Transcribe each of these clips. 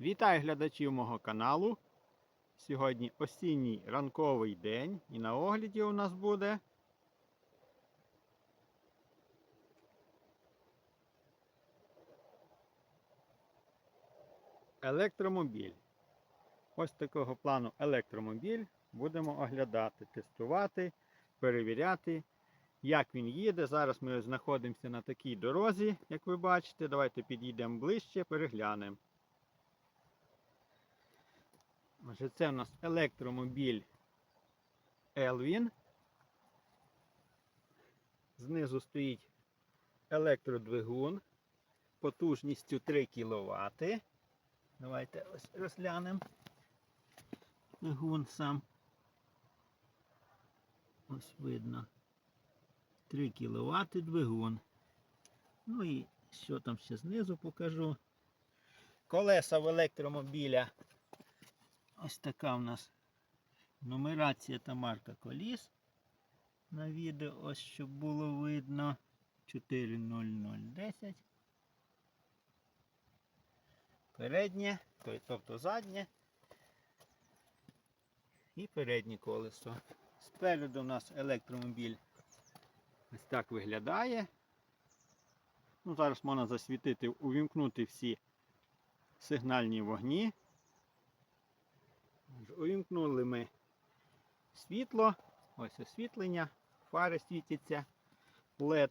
Вітаю глядачів мого каналу. Сьогодні осінній ранковий день і на огляді у нас буде електромобіль. Ось такого плану електромобіль будемо оглядати, тестувати, перевіряти, як він їде. Зараз ми знаходимося на такій дорозі, як ви бачите. Давайте підійдемо ближче, переглянемо. Отже, це у нас електромобіль Elvin. Знизу стоїть електродвигун потужністю 3 кВт. Давайте ось розглянемо двигун сам. Ось видно. 3 кВт двигун. Ну і що там ще знизу покажу. Колеса в електромобіля Ось така в нас нумерація та марка коліс. На відео, ось щоб було видно. 40010. Переднє, тобто заднє. І переднє колесо. Спереду у нас електромобіль ось так виглядає. Ну, Зараз можна засвітити, увімкнути всі сигнальні вогні. Увімкнули ми світло, ось освітлення, фари світяться, LED.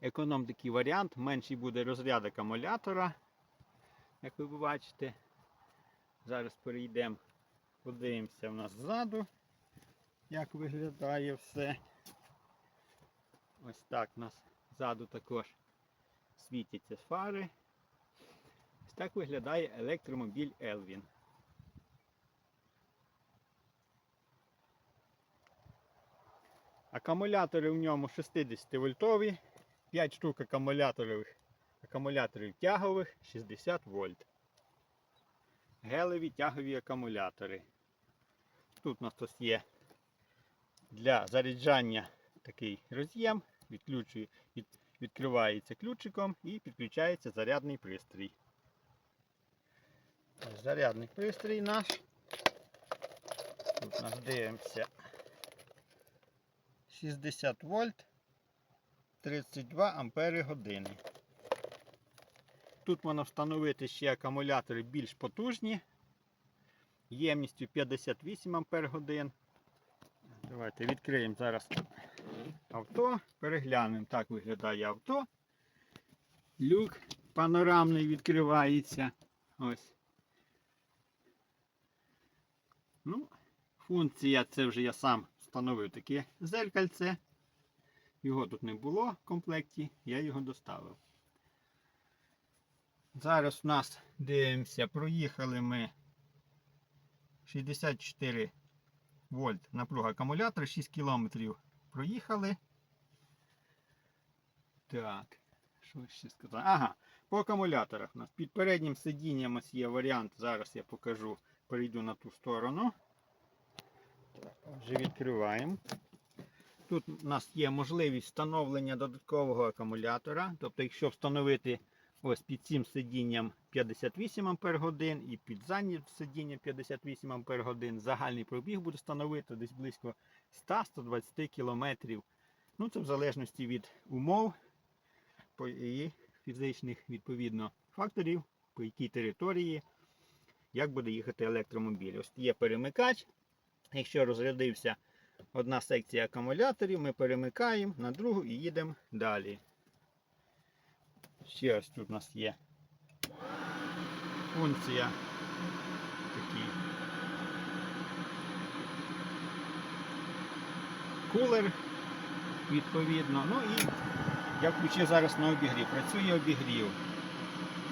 Економ такий варіант, менший буде розряд акумулятора, як ви бачите. Зараз перейдемо, подивимося в нас ззаду, як виглядає все. Ось так у нас ззаду також світяться фари. Ось так виглядає електромобіль Elvin. Акумулятори в ньому 60 вольтові, 5 штук акумуляторів, акумуляторів тягових 60 вольт. Гелеві тягові акумулятори. Тут у нас ось є для заряджання такий роз'єм, від, відкривається ключиком і підключається зарядний пристрій. Зарядний пристрій наш. Тут у дивимося. 60 вольт 32 ампери години. Тут можна встановити ще акумулятори більш потужні, ємністю 58 ампер годин. Давайте відкриємо зараз авто, переглянемо, так виглядає авто. Люк панорамний відкривається. Ось. Ну, функція це вже я сам встановив таке зеркальце. Його тут не було в комплекті, я його доставив. Зараз у нас дивимося, проїхали ми 64 вольт напруга акумулятора, 6 кілометрів проїхали. Так, що ще сказати? Ага, по акумуляторах у нас під переднім сидінням ось є варіант, зараз я покажу, перейду на ту сторону. Вже відкриваємо. Тут у нас є можливість встановлення додаткового акумулятора. Тобто, якщо встановити ось під цим сидінням 58 Ампер годин і під заднім сидінням 58 Ампер годин, загальний пробіг буде становити десь близько 100-120 км. Ну, це в залежності від умов і фізичних відповідно факторів, по якій території, як буде їхати електромобіль. Ось є перемикач. Якщо розрядився одна секція акумуляторів, ми перемикаємо на другу і їдемо далі. Ще ось тут у нас є функція такий кулер, відповідно. Ну і я включив зараз на обігрів. Працює обігрів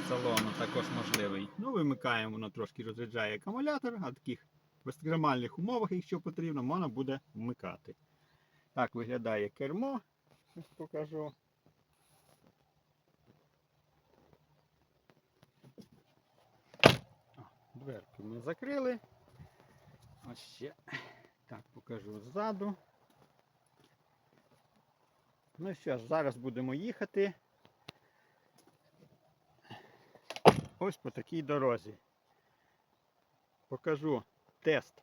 салону також можливий. Ну, вимикаємо, воно трошки розряджає акумулятор, а таких в екстремальних умовах, якщо потрібно, можна буде вмикати. Так виглядає кермо. Ось покажу. Дверки ми закрили. Ось ще так покажу ззаду. Ну що зараз будемо їхати. Ось по такій дорозі. покажу тест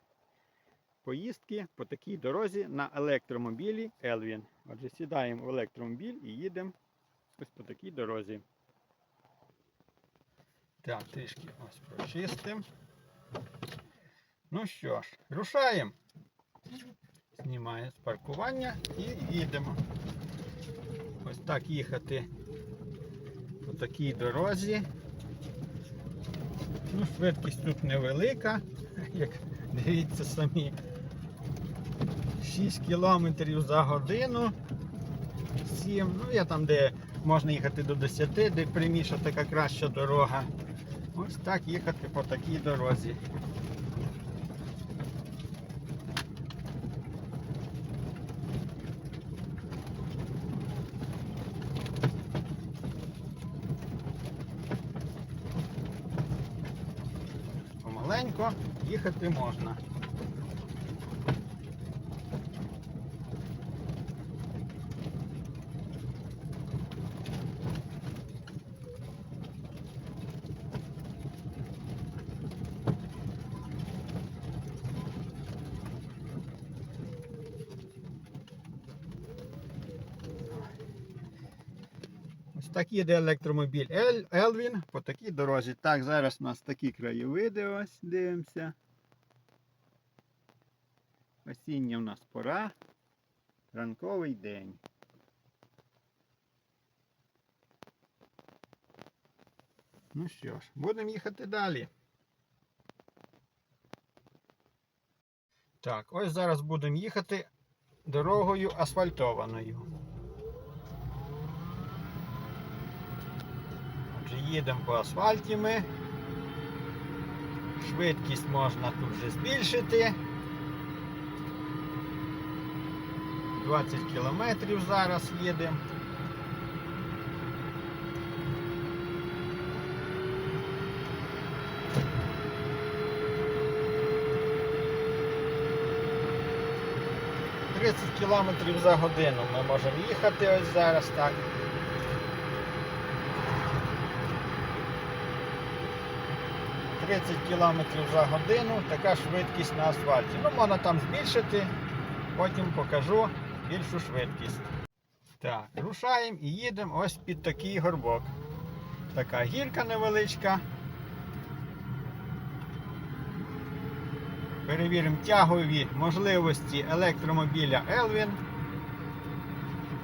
поїздки по такій дорозі на електромобілі Elvin. Отже, сідаємо в електромобіль і їдемо ось по такій дорозі. Так, трішки ось прочистимо. Ну що ж, рушаємо. Знімаю з паркування і їдемо. Ось так їхати по такій дорозі. Ну, швидкість тут невелика, як дивіться самі. 6 кілометрів за годину. 7. Ну, є там, де можна їхати до 10, де пряміша така краща дорога. Ось так їхати по такій дорозі. Помаленько їхати можна. Ось так їде електромобіль Ел- Елвін по такій дорозі. Так, зараз у нас такі краєвиди, ось дивимося. Осіння у нас пора. Ранковий день. Ну що ж, будемо їхати далі. Так, ось зараз будемо їхати дорогою асфальтованою. Отже, їдемо по асфальті ми. Швидкість можна тут вже збільшити. 20 кілометрів зараз їдемо. Тридцять кілометрів за годину ми можемо їхати ось зараз так. – 30 км за годину, така швидкість на асфальті. Ну, можна там збільшити, потім покажу більшу швидкість. Так, рушаємо і їдемо ось під такий горбок. Така гірка невеличка. Перевіримо тягові можливості електромобіля Elvin.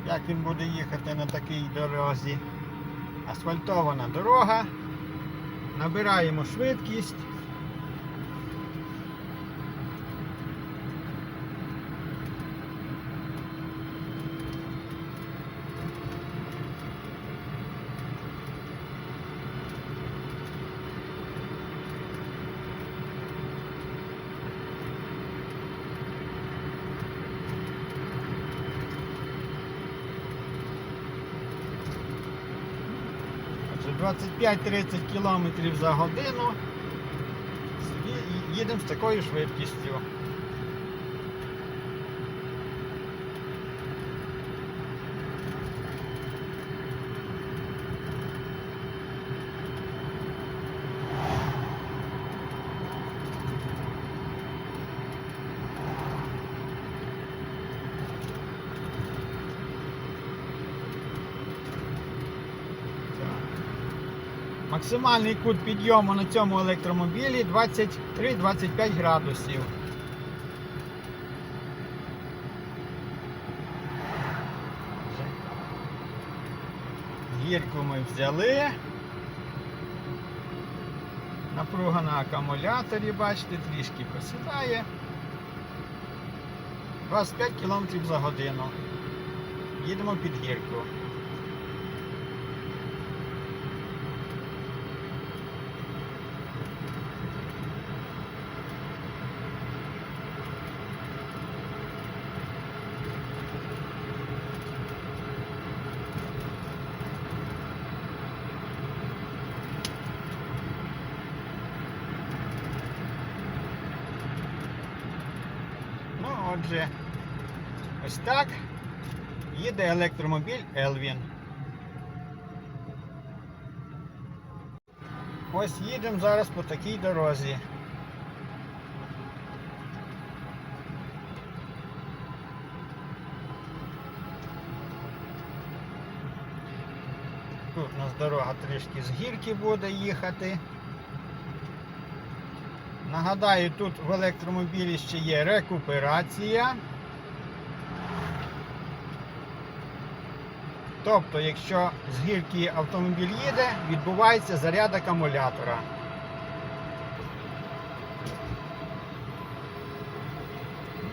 Як він буде їхати на такій дорозі. Асфальтована дорога. Набираємо швидкість. Отже, 25-30 км за годину їдемо з такою швидкістю. Максимальний кут підйому на цьому електромобілі 23-25 градусів. Гірку ми взяли. Напруга на акумуляторі, бачите, трішки посідає. 25 км за годину. Їдемо під гірку. Отже, ось так їде електромобіль Елвін. Ось їдемо зараз по такій дорозі. Тут у нас дорога трішки з гірки буде їхати. Нагадаю, тут в електромобілі ще є рекуперація. Тобто, якщо з гірки автомобіль їде, відбувається заряд акумулятора.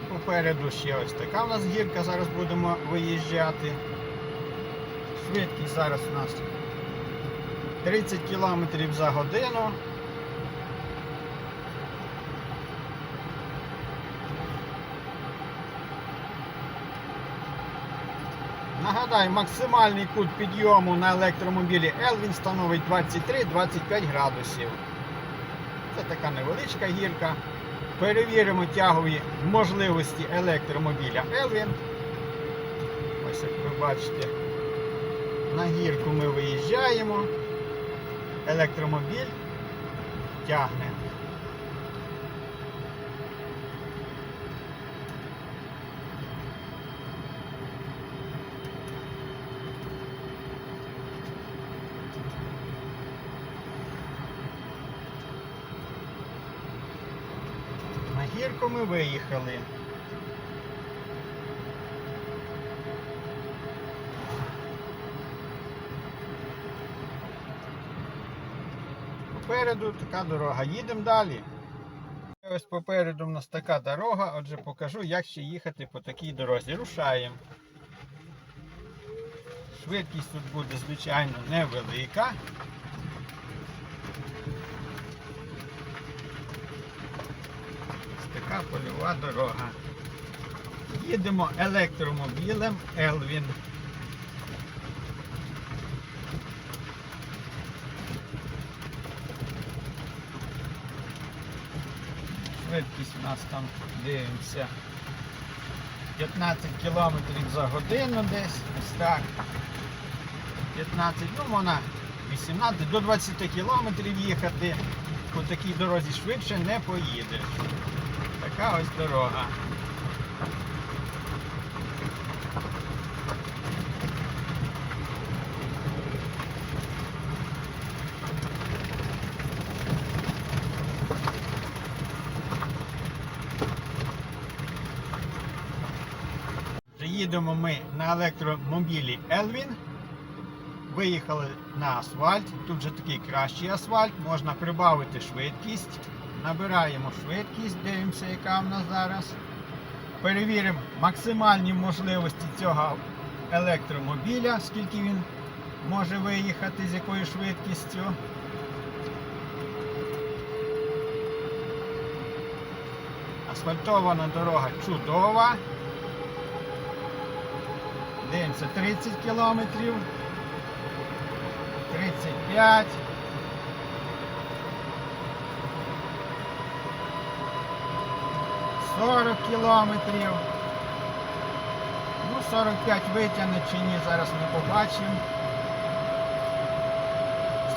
Попереду ще ось така у нас гірка, зараз будемо виїжджати. Швидкість зараз у нас 30 км за годину. Нагадаю, максимальний кут підйому на електромобілі Elvin становить 23-25 градусів. Це така невеличка гірка. Перевіримо тягові можливості електромобіля Elvin. Ось як ви бачите, на гірку ми виїжджаємо. Електромобіль тягне. На ми виїхали. Попереду така дорога. Їдемо далі. Ось попереду в нас така дорога, отже покажу, як ще їхати по такій дорозі. Рушаємо. Швидкість тут буде, звичайно, невелика. Ось така польова дорога. Їдемо електромобілем Елвін. Швидкість у нас там дивимося 15 км за годину десь. Ось так. 15, ну вона 18 до 20 км їхати по такій дорозі швидше не поїдеш. Така ось дорога. Приїдемо ми на електромобілі Elvin. Виїхали на асфальт. Тут вже такий кращий асфальт, можна прибавити швидкість. Набираємо швидкість, дивимося, яка в нас зараз. Перевіримо максимальні можливості цього електромобіля, скільки він може виїхати, з якою швидкістю. Асфальтована дорога чудова. Дивимося 30 кілометрів. 35. Сорок кілометрів. Ну, 45 витягне чи ні, зараз ми побачимо.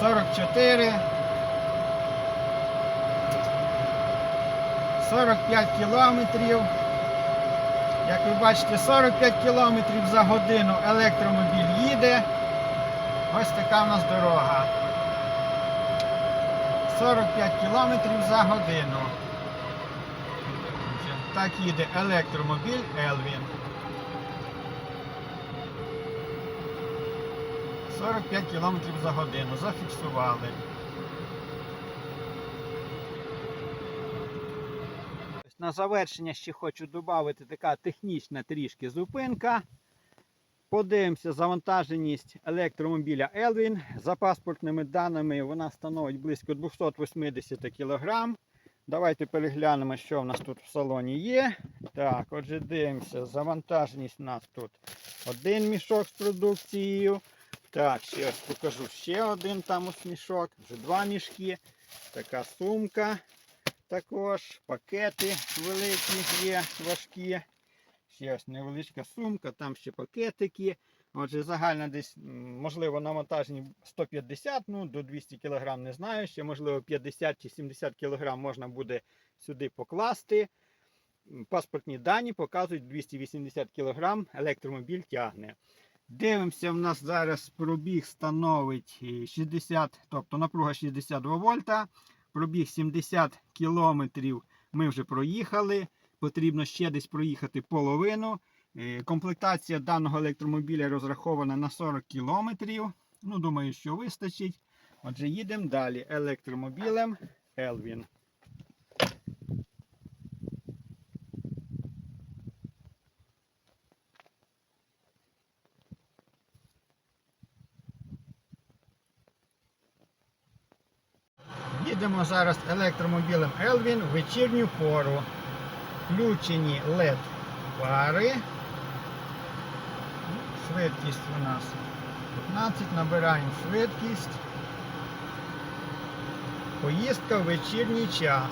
44. 45 кілометрів. Як ви бачите, 45 кілометрів за годину електромобіль їде. Ось така в нас дорога. 45 кілометрів за годину. Так їде електромобіль Elvin. 45 кілометрів за годину. Зафіксували. На завершення ще хочу додати така технічна трішки зупинка. Подивимося завантаженість електромобіля Elvin. За паспортними даними вона становить близько 280 кг. Давайте переглянемо, що в нас тут в салоні є. Так, отже, дивимося, завантаженість у нас тут один мішок з продукцією. Так, ще ось покажу ще один там ось мішок, вже два мішки. Така сумка. Також пакети великі є, важкі. Ще ось невеличка сумка, там ще пакетики. Отже, загально десь, можливо, навантажені 150, ну до 200 кг не знаю. Ще, можливо, 50 чи 70 кг можна буде сюди покласти. Паспортні дані показують 280 кг електромобіль тягне. Дивимося, в нас зараз пробіг становить е, 60, тобто напруга 62 вольта. Пробіг 70 кілометрів ми вже проїхали. Потрібно ще десь проїхати половину. Е, Комплектація даного електромобіля розрахована на 40 кілометрів. Ну, думаю, що вистачить. Отже, їдемо далі електромобілем Elvin. Їдемо зараз електромобілем Elvin в вечірню пору. Включені LED фари. Швидкість у нас 15, набираємо швидкість. Поїздка в вечірній час.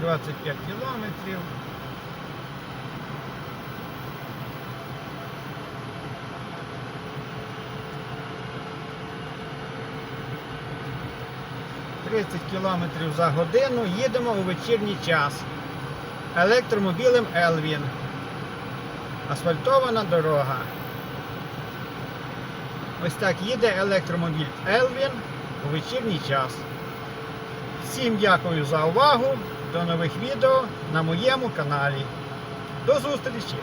Двадцять п'ять кілометрів. Тридцять кілометрів за годину їдемо у вечірній час. Електромобілем Елвін. Асфальтована дорога. Ось так їде електромобіль Елвін у вечірній час. Всім дякую за увагу. До нових відео на моєму каналі. До зустрічі!